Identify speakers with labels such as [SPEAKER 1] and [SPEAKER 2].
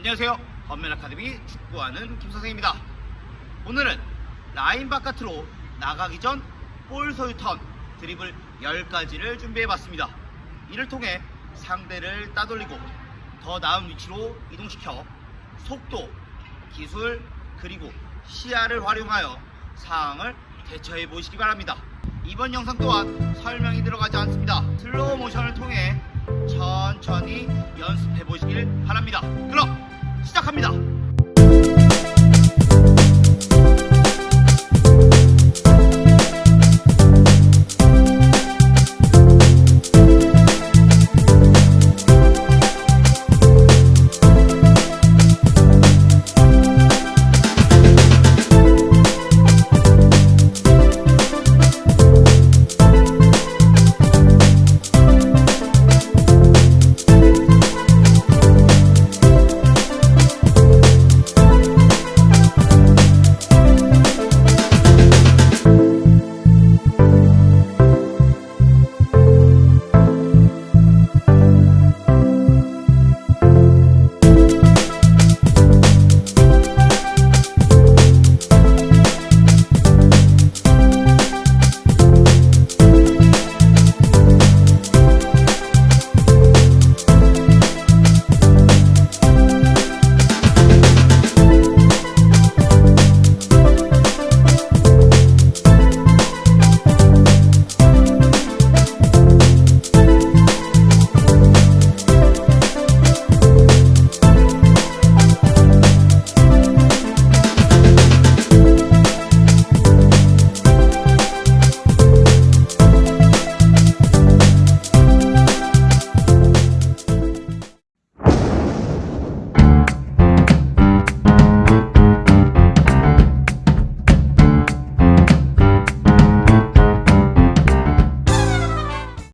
[SPEAKER 1] 안녕하세요. 엄면 아카데미 축구하는 김 선생입니다. 오늘은 라인 바깥으로 나가기 전 볼 소유 턴 드리블 10가지를 준비해 봤습니다. 이를 통해 상대를 따돌리고 더 나은 위치로 이동시켜 속도, 기술, 그리고 시야를 활용하여 상황을 대처해 보시기 바랍니다. 이번 영상 또한 설명이 들어가지 않습니다. 슬로우 모션을 통해 천천히 연습해 보시길 바랍니다. 그럼 시작합니다.